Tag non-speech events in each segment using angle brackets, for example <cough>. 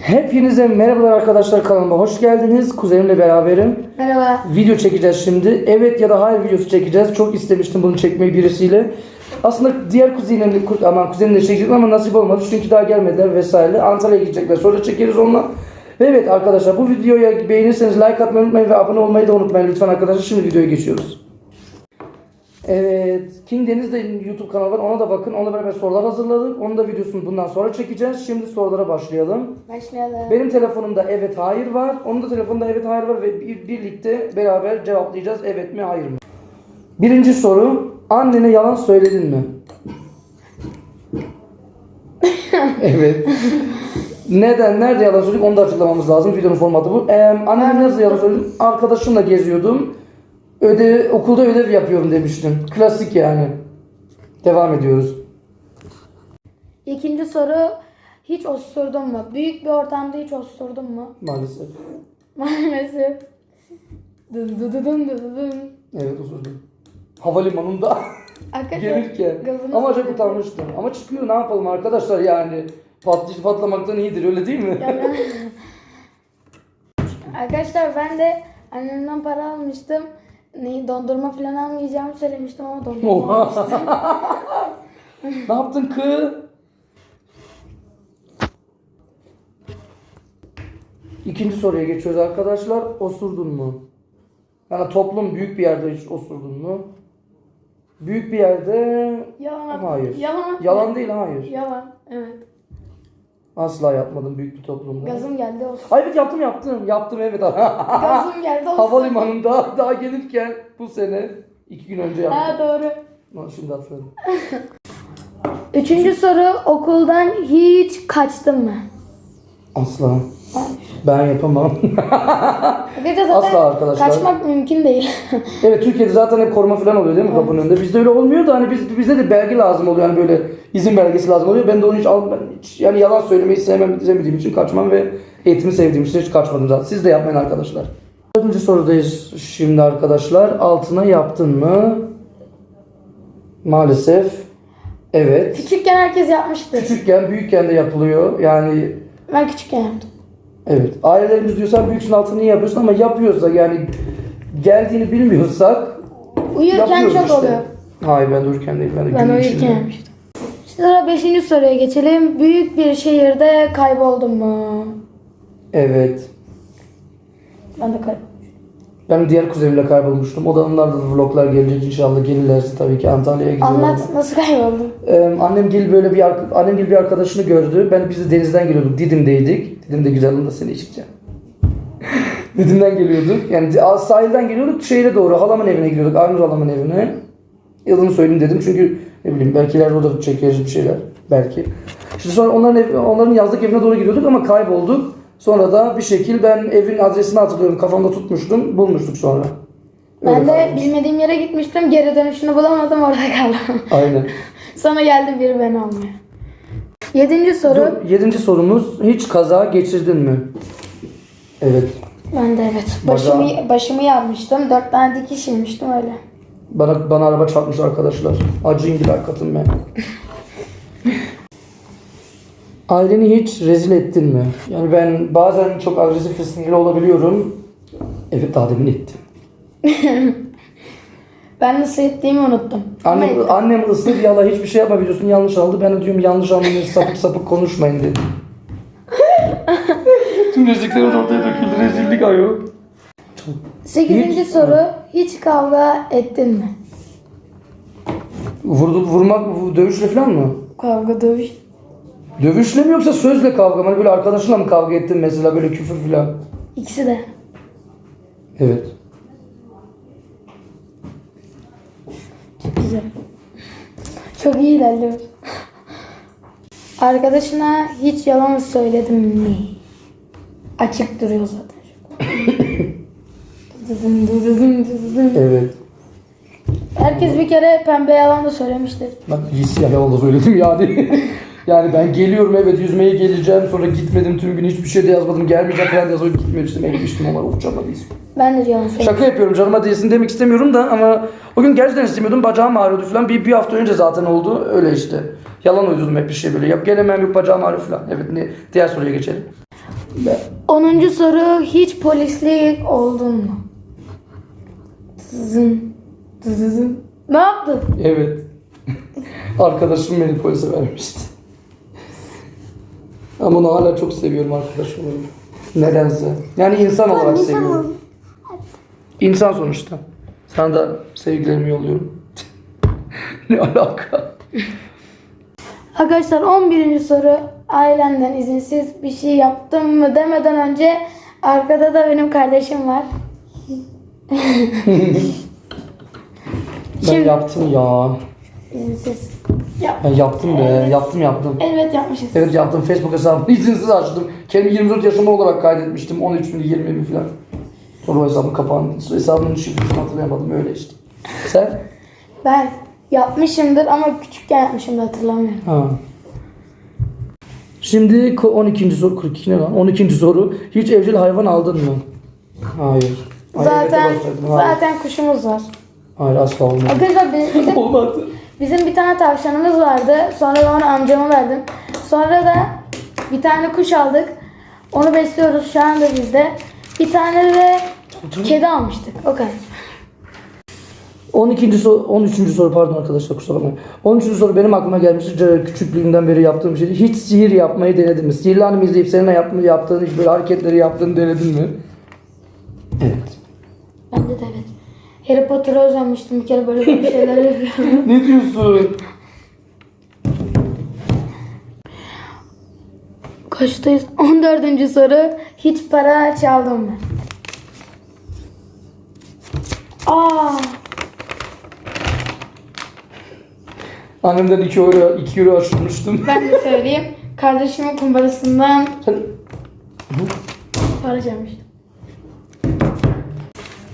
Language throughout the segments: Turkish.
Hepinize merhabalar arkadaşlar kanalıma hoş geldiniz. Kuzenimle beraberim. Merhaba. Video çekeceğiz şimdi. Evet ya da hayır videosu çekeceğiz. Çok istemiştim bunu çekmeyi birisiyle. Aslında diğer kuzenimle, ku- aman kuzenimle çekecektim ama nasip olmadı çünkü daha gelmediler vesaire. Antalya'ya gidecekler. Sonra çekeriz onunla. Ve evet arkadaşlar bu videoya beğenirseniz like atmayı unutmayın ve abone olmayı da unutmayın lütfen arkadaşlar. Şimdi videoya geçiyoruz. Evet. King Deniz de YouTube kanalı var. Ona da bakın. Onunla beraber sorular hazırladık. Onun da videosunu bundan sonra çekeceğiz. Şimdi sorulara başlayalım. Başlayalım. Benim telefonumda evet hayır var. Onun da telefonunda evet hayır var ve bir, birlikte beraber cevaplayacağız evet mi hayır mı. Birinci soru annene yalan söyledin mi? <laughs> evet. Neden, nerede yalan söyledim onu da açıklamamız lazım. Videonun formatı bu. Ee, anneme nasıl yalan söyledim? Arkadaşımla geziyordum. Ödev, okulda ödev yapıyorum demiştim. Klasik yani. Devam ediyoruz. İkinci soru hiç osurdun mu? Büyük bir ortamda hiç osurdun mu? Maalesef. Maalesef. Dın dı dı dın dı dı dın. Evet osurdum. Havalimanında. Gelirken. gazını Ama söyledi. utanmıştım. Ama çıkıyor ne yapalım arkadaşlar yani. Patlayıcı patlamaktan iyidir öyle değil mi? Yani- <laughs> Arkadaşlar ben de annemden para almıştım. Neyi dondurma falan almayacağımı söylemiştim ama dondurma almıştım. <laughs> ne yaptın kı? İkinci soruya geçiyoruz arkadaşlar. Osurdun mu? Yani toplum büyük bir yerde hiç osurdun mu? Büyük bir yerde Yalan. Hayır. Yalan. yalan değil hayır. Yalan. Evet. Asla yapmadım büyük bir toplumda. Gazım geldi olsun. Ay evet yaptım yaptım. Yaptım evet. <laughs> Gazım geldi olsun. Havalimanında daha gelirken bu sene iki gün önce yaptım. Ha doğru. Ama Şimdi hatırladım. Üçüncü soru okuldan hiç kaçtın mı? Asla. Ben yapamam. Bir de zaten Asla arkadaşlar. kaçmak mümkün değil. evet Türkiye'de zaten hep koruma falan oluyor değil mi kapının önünde? Bizde öyle olmuyor da hani biz, bizde de belge lazım oluyor. Yani böyle izin belgesi lazım oluyor. Ben de onu hiç al ben hiç, yani yalan söylemeyi sevmem sevmediğim için kaçmam ve eğitimi sevdiğim için hiç kaçmadım zaten. Siz de yapmayın arkadaşlar. Dördüncü sorudayız şimdi arkadaşlar. Altına yaptın mı? Maalesef. Evet. Küçükken herkes yapmıştır. Küçükken, büyükken de yapılıyor. Yani Ben küçükken yaptım. Evet. Ailelerimiz diyor sen büyüksün altını niye yapıyorsun ama yapıyorsa yani geldiğini bilmiyorsak Uyurken yapıyoruz çok işte. oluyor. Hayır ben de uyurken değil ben de Ben gün uyurken içinde. yapmıştım. Sıra beşinci soruya geçelim. Büyük bir şehirde kayboldun mu? Evet. Ben de kayboldum. Ben diğer kuzenimle kaybolmuştum. O da onlarda da vloglar gelecek inşallah. Gelirlerse tabii ki Antalya'ya gidiyorlar. Anlat nasıl kayboldun? Ee, annem gel böyle bir annem gel bir arkadaşını gördü. Ben biz de denizden geliyorduk. Didim'deydik. Didim'de güzel onu da seni içeceğim. <laughs> Didim'den geliyorduk. Yani sahilden geliyorduk şehre doğru. Halamın evine gidiyorduk. Aynur halamın evine. Yılını söyleyeyim dedim çünkü ne bileyim belki ileride o da çekeriz bir şeyler. Belki. Şimdi sonra onların ev, onların yazlık evine doğru gidiyorduk ama kaybolduk. Sonra da bir şekil ben evin adresini hatırlıyorum. Kafamda tutmuştum. Bulmuştuk sonra. Öyle Ben de kalmış. bilmediğim yere gitmiştim. Geri dönüşünü bulamadım orada kaldım. <laughs> Aynen. Sonra geldi biri beni almaya. Yedinci soru. Dur, yedinci sorumuz. Hiç kaza geçirdin mi? Evet. Ben de evet. Bacağı- Başımı, başımı yarmıştım. Dört tane dikiş yemiştim öyle. Bana, bana araba çarpmış arkadaşlar. Acıyım gibi hakikaten ben. <laughs> Aileni hiç rezil ettin mi? Yani ben bazen çok agresif ve sinirli olabiliyorum. Evet daha demin ettim. <laughs> Ben nasıl ettiğimi unuttum. Annem, annem ısır yala hiçbir şey yapma videosunu yanlış aldı. Ben de diyorum yanlış anlamayın sapık <laughs> sapık konuşmayın dedim. <laughs> Tüm rezillikler ortaya döküldü. Rezillik ayol. Sekizinci Hiç- soru. Hiç kavga ettin mi? Vurdu, vurmak, vu- dövüşle falan mı? Kavga dövüş. Dövüşle mi yoksa sözle kavga mı? Hani böyle arkadaşınla mı kavga ettin mesela böyle küfür falan? İkisi de. Evet. Çok güzel. Çok iyi ilerliyoruz. Arkadaşına hiç yalan söyledin mi? Açık duruyor zaten. Dızın dızın dızın. Evet. Herkes bir kere pembe yalan da söylemiştir. Bak ya yalan da söyledim yani. <laughs> yani ben geliyorum evet yüzmeye geleceğim sonra gitmedim tüm gün hiçbir şey de yazmadım gelmeyeceğim falan sonra gitmemiştim ekmiştim ama of canıma değsin. Ben de yalan söyledim. Şaka yapıyorum canıma değsin demek istemiyorum da ama o gün gerçekten istemiyordum bacağım ağrıyordu falan bir, bir hafta önce zaten oldu öyle işte. Yalan uydurdum hep bir şey böyle yap gelemem yok bacağım ağrıyor falan. Evet ne, diğer soruya geçelim. Ben, 10. soru hiç polislik oldun mu? Zın. Zın. Ne yaptın? evet. <laughs> Arkadaşım beni polise vermişti. Ama onu hala çok seviyorum arkadaşım. Nedense. Yani insan olarak seviyorum. İnsan sonuçta. Sana da sevgilerimi yolluyorum. <laughs> ne alaka? Arkadaşlar 11. soru ailenden izinsiz bir şey yaptım mı demeden önce arkada da benim kardeşim var. <laughs> Ben Şimdi- yaptım ya. İzinsiz. Yap. Ben yaptım be. Yaptım yaptım. Evet yapmışız. Evet yaptım. Facebook hesabımı <laughs> izinsiz açtım. Kendimi 24 yaşında olarak kaydetmiştim. 13 bin, 20 bin falan. Sonra o hesabım kapandı. Hesabımın şifresini hatırlayamadım. Öyle işte. Sen? Ben yapmışımdır ama küçükken yapmışımdır hatırlamıyorum. Ha. Şimdi ko- 12. soru 42 ne lan? 12. soru. Hiç evcil hayvan aldın mı? Hayır. Ay, Zaten evet. Hayır. zaten kuşumuz var. Hayır asla olmadı. Arkadaşlar bi- <laughs> bizim, Olmadı. bizim bir tane tavşanımız vardı. Sonra ben onu amcama verdim. Sonra da bir tane kuş aldık. Onu besliyoruz şu anda bizde. Bir tane de kedi almıştık. O kadar. 12. soru, 13. soru pardon arkadaşlar kusura bakmayın. 13. soru benim aklıma gelmişti. C- Küçüklüğümden beri yaptığım bir şeydi. Hiç sihir yapmayı denedin mi? Sihirli Hanım izleyip seninle yapma, yaptığın hiç böyle hareketleri yaptığını denedin mi? Evet. Bende de evet. Harry Potter'a özenmiştim bir kere böyle bir şeyler yapıyorum. ne diyorsun? Kaçtayız? 14. soru. Hiç para çaldım mı? Aa, Annemden 2 euro, 2 euro aşırmıştım. ben de söyleyeyim. Kardeşimin kumbarasından Sen para çalmıştım.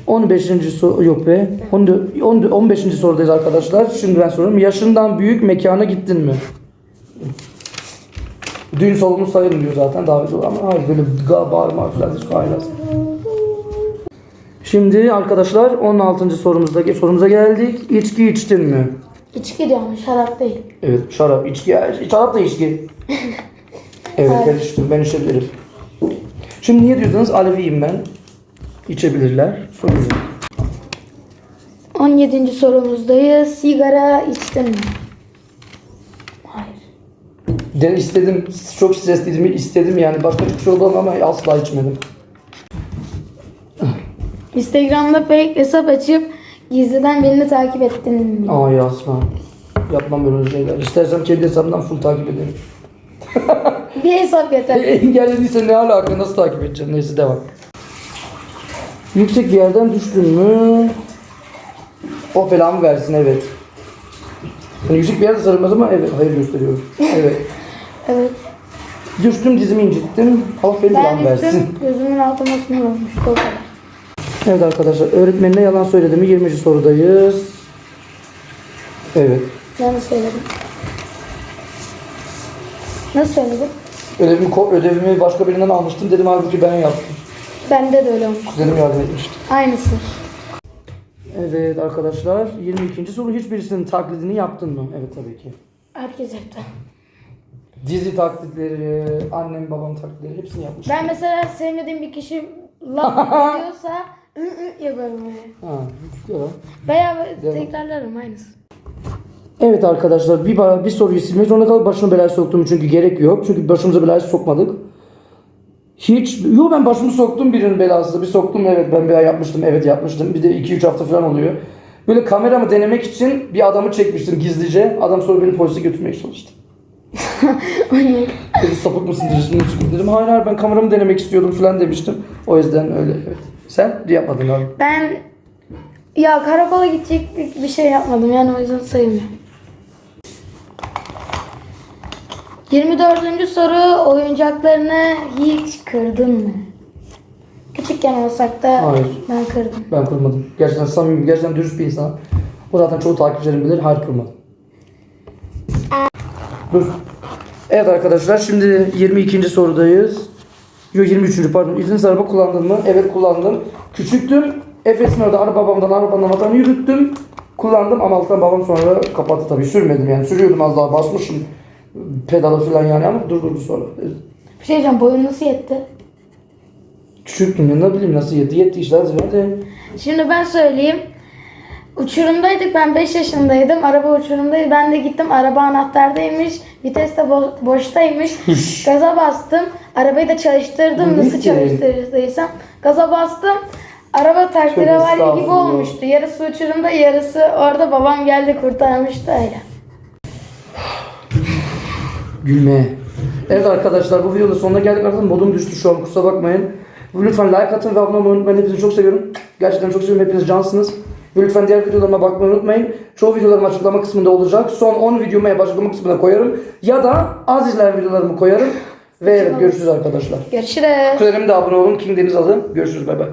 15. soru yok be. 14, 14 15. sorudayız arkadaşlar. Şimdi ben soruyorum. Yaşından büyük mekana gittin mi? Düğün salonu sayılmıyor zaten daha önce ama hayır böyle bağırma falan hiç hayır. Şimdi arkadaşlar 16. sorumuzdaki sorumuza geldik. İçki içtin mi? İçki diyorum, şarap değil. Evet şarap, içki, şarap da içki. <laughs> Evet ben içtim, ben içebilirim. Şimdi niye diyorsanız Aleviyim ben. İçebilirler. Sorun yok. 17. sorumuzdayız. Sigara içtin mi? Hayır. De istedim, çok stresliydim, istedim yani. Başka hiçbir şey oldu ama asla içmedim. Instagram'da fake hesap açıp gizliden birini takip ettin mi? Ay asla. Yapmam böyle şeyler. İstersem kendi hesabımdan full takip ederim. Bir hesap yeter. <laughs> Engellediyse ne alaka, nasıl takip edeceğim? Neyse devam. Yüksek bir yerden düştün mü? O belamı versin evet. Yani yüksek bir yerde sarılmaz ama evet, hayır gösteriyorum. Evet. <laughs> Evet. Düştüm dizimi incittim. Allah benim Ben belamı versin. düştüm. Gözümün altıma sınır olmuş. O kadar. Evet arkadaşlar öğretmenine yalan söyledi mi 20. sorudayız. Evet. Ben de söyledim. Nasıl söyledim? Ödevimi, ko- ödevimi başka birinden almıştım dedim halbuki ben yaptım. Bende de öyle olmuş. Kuzenim yardım etmişti. Aynısı. Evet arkadaşlar 22. soru hiçbirisinin taklidini yaptın mı? Evet tabii ki. Herkes yaptı. Dizi taklitleri, annem babam taklitleri hepsini yapmış. Ben mesela sevmediğim bir kişi laf <laughs> ediyorsa ı ı yaparım öyle. Ha, yalan. Veya Devam. tekrarlarım aynısı. Evet arkadaşlar bir, bir soruyu silmek zorunda kalıp başıma belaya soktum çünkü gerek yok. Çünkü başımıza belaya sokmadık. Hiç, yo ben başımı soktum birinin belasına. Bir soktum evet ben bela yapmıştım, evet yapmıştım. Bir de 2-3 hafta falan oluyor. Böyle kameramı denemek için bir adamı çekmiştim gizlice. Adam sonra beni polise götürmeye çalıştı. <laughs> Manyak. Dedi sapık mısın dizisini çıkıp dedim. Hayır hayır ben kameramı denemek istiyordum falan demiştim. O yüzden öyle evet. Sen yapmadın abi. Ben ya karakola gidecek bir- bir şey yapmadım yani o yüzden sayılmıyor. 24. soru oyuncaklarını hiç kırdın mı? Küçükken olsak da Hayır. ben kırdım. Ben kırmadım. Gerçekten samimi, gerçekten dürüst bir insan. O zaten çoğu takipçilerim bilir. Hayır kırmadım. Dur. Evet arkadaşlar şimdi 22. sorudayız. Yok 23. pardon. İzinsiz araba kullandın mı? Evet kullandım. Küçüktüm. Efes'in orada araba babamdan arabanın anahtarını yürüttüm. Kullandım ama alttan babam sonra kapattı tabii. Sürmedim yani. Sürüyordum az daha basmışım. Pedalı falan yani ama durdurdu sonra. Bir şey diyeceğim boyun nasıl yetti? Küçüktüm ya ne bileyim nasıl yedi yetti işte hadi. Şimdi ben söyleyeyim. Uçurumdaydık ben 5 yaşındaydım. Araba uçurumdaydı. Ben de gittim araba anahtardaymış. Vites de bo- boştaymış. <laughs> Gaza bastım. Arabayı da çalıştırdım. Nasıl çalıştırdıysam. Gaza bastım. Araba takdire gibi olmuştu. Yarısı uçurumda yarısı orada babam geldi kurtarmıştı öyle. Gülmeye. Evet arkadaşlar bu videonun sonuna geldik artık modum düştü şu an kusura bakmayın. Lütfen like atın ve abone olmayı unutmayın. Hepinizi çok seviyorum. Gerçekten çok seviyorum. Hepiniz cansınız. Ve lütfen diğer videolarıma bakmayı unutmayın. Çoğu videolarım açıklama kısmında olacak. Son 10 videomu açıklama kısmına koyarım. Ya da az izlenen videolarımı koyarım. Ve evet görüşürüz arkadaşlar. Görüşürüz. Kuzenime de abone olun. King Deniz alın. Görüşürüz bay bay.